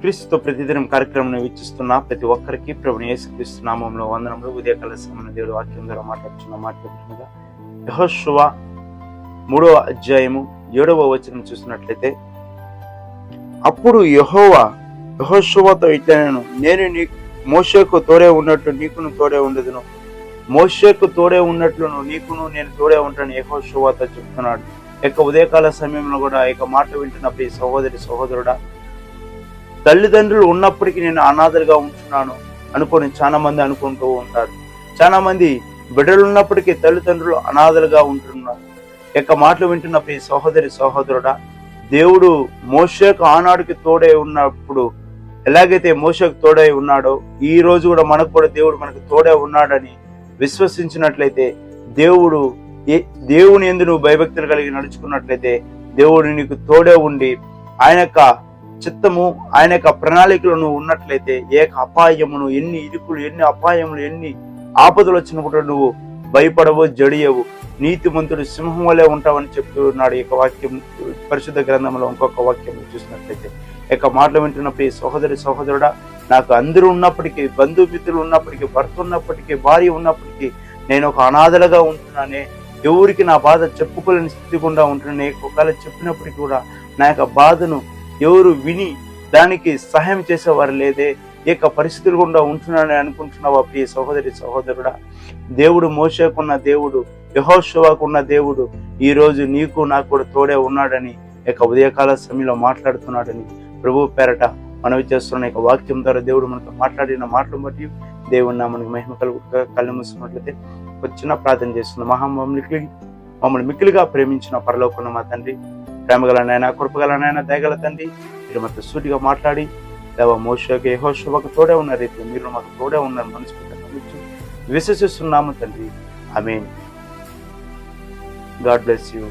క్రీస్తుతో ప్రతిదినం కార్యక్రమం వీక్షిస్తున్న ప్రతి ఒక్కరికి ప్రభుని యేసుక్రీస్తు నామంలో వందనంలో ఉదయకాల సమయ దేవుడు వాక్యం ద్వారా మాట్లాడుతున్న మాట్లాడుతుండగా యహోశువ మూడవ అధ్యాయము ఏడవ వచనం చూసినట్లయితే అప్పుడు యహోవా యహోశువతో ఇట్లనేను నేను నీ మోషేకు తోడే ఉన్నట్టు నీకును తోడే ఉండదును. మోషేకు తోడే ఉన్నట్లును నీకును నేను తోడే ఉంటాను యహోశువతో చెప్తున్నాడు. యొక్క ఉదయకాల సమయంలో కూడా ఇక మాట వింటున్న ప్రతి సహోదరి సహోదరుడా తల్లిదండ్రులు ఉన్నప్పటికీ నేను అనాథలుగా ఉంటున్నాను అనుకొని చాలా మంది అనుకుంటూ ఉంటారు. చాలా మంది బిడ్డలు ఉన్నప్పటికీ తల్లిదండ్రులు అనాథలుగా ఉంటున్నారు. యొక్క మాటలు వింటున్న ప్రతి సహోదరి సహోదరుడా దేవుడు మోషకు ఆనాడుకి తోడై ఉన్నప్పుడు ఎలాగైతే మోషకు తోడై ఉన్నాడో ఈ రోజు కూడా మనకు కూడా దేవుడు మనకు తోడై ఉన్నాడని విశ్వసించినట్లయితే దేవుడు ఏ- దేవుని ఎందు నువ్వు భయభక్తులు కలిగి నడుచుకున్నట్లయితే దేవుడు నీకు తోడే ఉండి ఆయన యొక్క చిత్తము ఆయన యొక్క ప్రణాళికలు నువ్వు ఉన్నట్లయితే ఏక అపాయమును ఎన్ని ఇరుకులు ఎన్ని అపాయములు ఎన్ని ఆపదలు వచ్చినప్పుడు నువ్వు భయపడవు జడియవు. నీతిమంతుడు సింహం వలె ఉంటావని చెప్తున్నాడు ఈ యొక్క వాక్యం పరిశుద్ధ గ్రంథంలో ఇంకొక వాక్యం చూసినట్లయితే. ఇక యొక్క మాటలు వింటున్న ప్రియ సహోదరి సహోదరుడా నాకు అందరూ ఉన్నప్పటికీ బంధుమిత్రులు ఉన్నప్పటికీ భర్త ఉన్నప్పటికీ భార్య ఉన్నప్పటికీ నేను ఒక అనాథలుగా ఉంటున్నానే. ఎవరికి నా బాధ చెప్పుకోలేని స్థితి గుండా ఉంటున్నానే. ఒకవేళ చెప్పినప్పటికీ కూడా నా యొక్క బాధను ఎవరు విని దానికి సహాయం చేసేవారు లేదే ఏక పరిస్థితులు గుండా ఉంటున్నాడని అనుకుంటున్నావా ప్రియ సహోదరి సహోదరుడా? దేవుడు మోసేకున్న దేవుడు యహోశివాకున్న దేవుడు ఈ రోజు నీకు నాకు కూడా తోడే ఉన్నాడని ఇక ఉదయకాల సమయంలో మాట్లాడుతున్నాడని ప్రభు పేరట మనవి చేస్తున్న ఇక వాక్యం ద్వారా దేవుడు మనతో మాట్లాడిన మాటలు బట్టి దేవుడు నా మనకి మహిమ కలుగు కళ్ళు మూసుకున్నట్లయితే ఒక చిన్న ప్రార్థన చేస్తుంది మహా మమ్మల్ని మమ్మల్ని మిక్కిలిగా ప్రేమించిన పరలోకున్న మా తండ్రి ప్రేమగల నాయన కృపగల నాయన దయగల తండ్రి మీరు మాతో సూటిగా మాట్లాడి దేవ మోషకి యెహోషువకు తోడే ఉన్న రీతి మీరు మాకు తోడే ఉన్న మనసుకు విశ్వసిస్తున్నాము తండ్రి. I mean God bless you.